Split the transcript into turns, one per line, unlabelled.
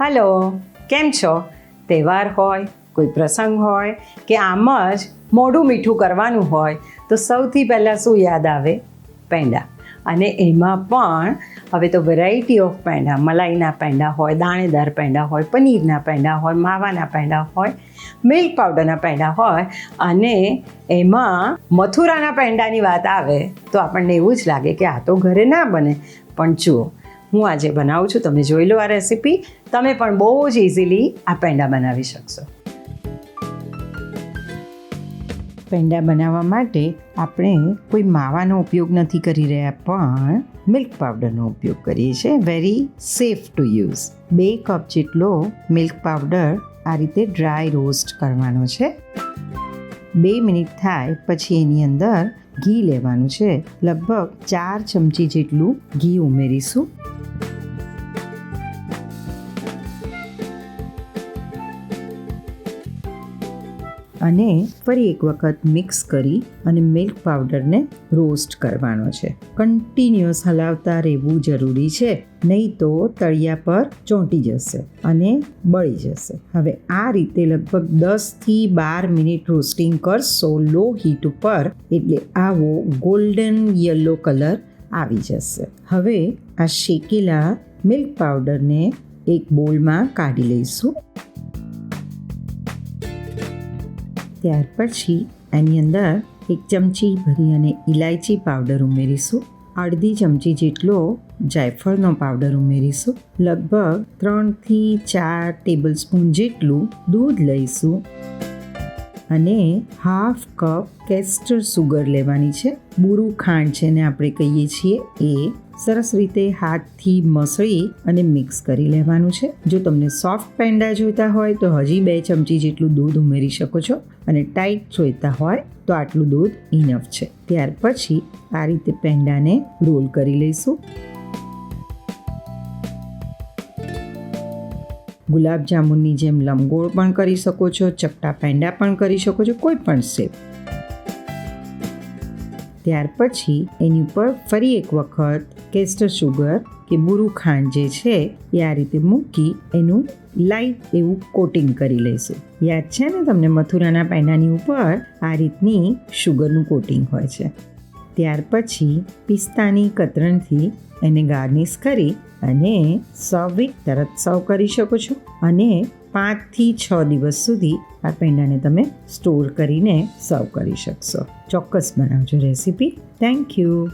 Hello, કેમ છો? તહેવાર હોય, કોઈ પ્રસંગ હોય કે આમ જ મોઢું મીઠું કરવાનું હોય, તો સૌથી પહેલાં શું યાદ આવે? પેંડા. અને એમાં પણ હવે તો વેરાયટી ઓફ પેંડા, મલાઈના પેંડા હોય, દાણેદાર પેંડા હોય, પનીરના પેંડા હોય, માવાના પેંડા હોય મિલ્ક પાવડરના પેંડા હોય, અને એમાં મથુરાના પેંડાની વાત આવે, તો આપણને એવું જ લાગે કે આ તો ઘરે ના બને. પણ જુઓ હું આજે બનાવું છું, તમે જોઈ લો આ રેસીપી તમે પણ બહુ જ ઇઝીલી આ પેંડા બનાવી શકશો. પેંડા બનાવવા માટે આપણે કોઈ માવાનો ઉપયોગ નથી કરી રહ્યા, પણ મિલ્ક પાવડરનો ઉપયોગ કરીએ છીએ. વેરી સેફ ટુ યુઝ બે કપ જેટલો મિલ્ક પાવડર આ રીતે ડ્રાય રોસ્ટ કરવાનો છે. બે મિનિટ થાય પછી એની અંદર ઘી લેવાનું છે. લગભગ ચાર ચમચી જેટલું ઘી ઉમેરીશું. અને ફરી એક વખત મિક્સ કરી અને મિલ્ક પાવડરને રોસ્ટ કરવાનો છે. કન્ટિન્યુઅસ હલાવતા રહેવું જરૂરી છે, નહીં તો તળિયા પર ચોંટી જશે અને બળી જશે. હવે આ રીતે લગભગ દસથી બાર મિનિટ રોસ્ટિંગ કરશો, લો હીટ ઉપર, એટલે આવો ગોલ્ડન યલો કલર આવી જશે. હવે આ શેકેલા મિલ્ક પાવડરને એક બોલમાં કાઢી લઈશું. ત્યાર પછી એની અંદર એક ચમચી ભરી અને ઇલાયચી પાવડર ઉમેરીશું. અડધી ચમચી જેટલો જાયફળનો પાવડર ઉમેરીશું. લગભગ ત્રણથી ચાર ટેબલ સ્પૂન જેટલું દૂધ લઈશું. અને હાફ કપ કેસ્ટર સુગર લેવાની છે. બુરું ખાંડ છે ને આપણે કહીએ છીએ એ સરસ રીતે હાથથી મસળી અને મિક્સ કરી લેવાનું છે. જો તમને સોફ્ટ પેંડા જોઈતા હોય તો હજી બે ચમચી જેટલું દૂધ ઉમેરી શકો છો અને ટાઈટ જોઈતા હોય તો આટલું દૂધ ઇનફ છે. ત્યાર પછી આ રીતે પેંડાને રોલ કરી લઈશું. ગુલાબ જાંબુની જેમ લંબગોળ પણ કરી શકો છો, ચપટા પેંડા પણ કરી શકો છો, કોઈ પણ શેપ. ત્યાર પછી એની ઉપર ફરી એક વખત કેસ્ટર સુગર કે બુરુ ખાંડ જે છે એ આ રીતે મૂકી એનું લાઈટ એવું કોટિંગ કરી લઈશું યાદ છે ને તમને મથુરાના પેંડાની ઉપર આ રીતની શુગરનું કોટિંગ હોય છે. ત્યાર પછી પિસ્તાની કતરણથી એને ગાર્નિશ કરી અને સર્વિંગ તરત સર્વ કરી શકો છો. અને પાંચથી છ દિવસ સુધી આ પેંડાને તમે સ્ટોર કરીને સર્વ કરી શકશો. ચોક્કસ બનાવજો રેસીપી. Thank you